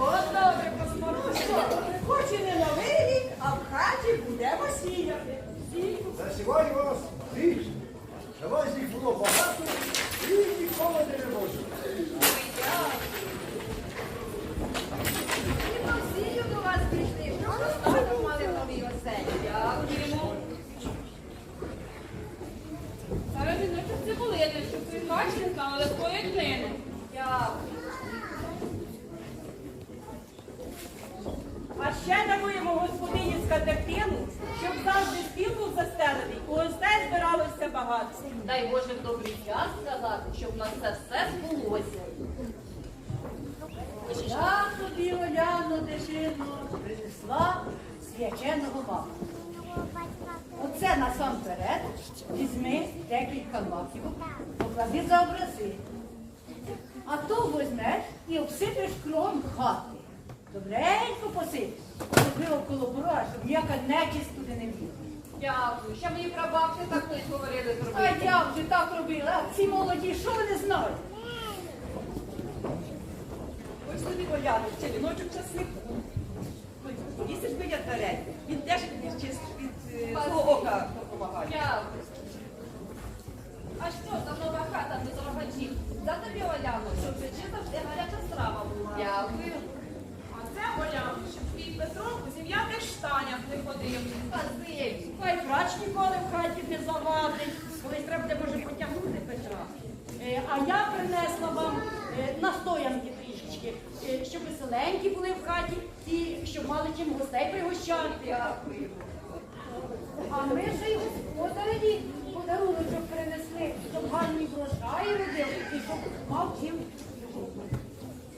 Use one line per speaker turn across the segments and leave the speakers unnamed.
От добре, Косморушко, хоч і не новий рік, а в хаті будемо сіяти. За сьогодні вас. Багато.
Дай Боже в добрий час сказати, щоб на це все збулося.
Я тобі Оляно дешину принесла свяченого маку. Оце насамперед візьми декілька маків, поклади за образи. А то візьмеш і обсипеш кром хати. Добренько посип, особливо коло порога, щоб ніяка нечисть туди не влізла.
Дякую. Ще мої прабабки так колись говорили
А
зробити.
я вже так робила, а ці молоді, що вони знають?
Ось тобі Оляно, ще віночок часнику. Їсиш біля дверей, він теж від, е, свого ока допомагає.
Дякую. А що за нова хата без рогачів? За тобі, Оляно, щоб печі завжди гаряча страва була. Дякую.
А це Оляно, щоб твій Зім'ятих штанях не ходив.
Хай прач ніколи в хаті не завадить. Колись треба буде, може, потягнути Петра. Е, а я принесла вам е, настоянки трішечки, е, щоб веселенькі були в хаті і щоб мали чим гостей пригощати.
А ми ще й господареві подаруночок принесли, щоб гарні врожаї родили і щоб мав чим.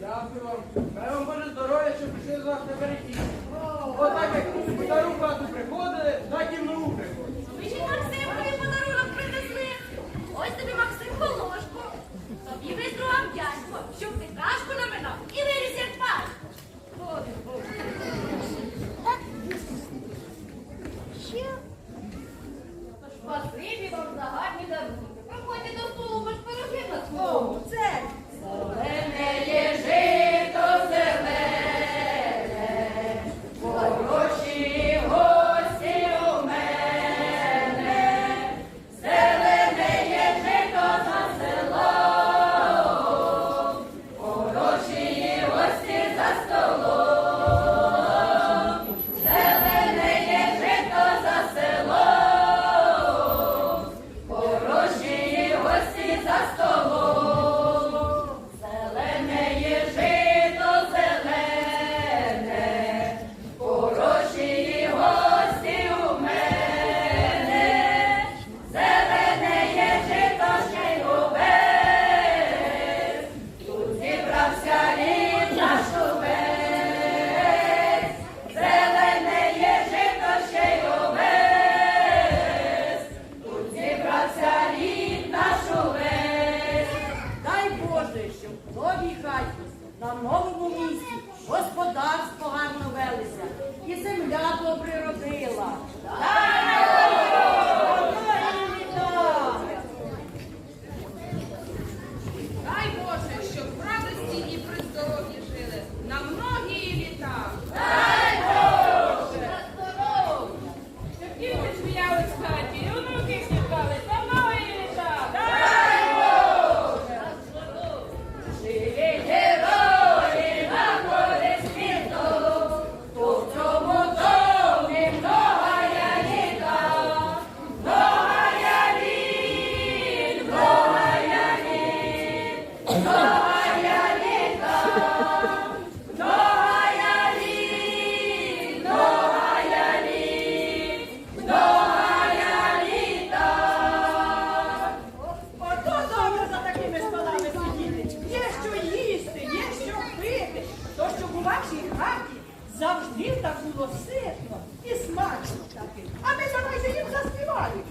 Дякую вам. Дай вам Боже здоров'я, щоб пішли з вас не берегти. Отак як у стару хату приходили, так і в
завжди так було ситно і смачно таки. А ми давайте їм заспіваємо.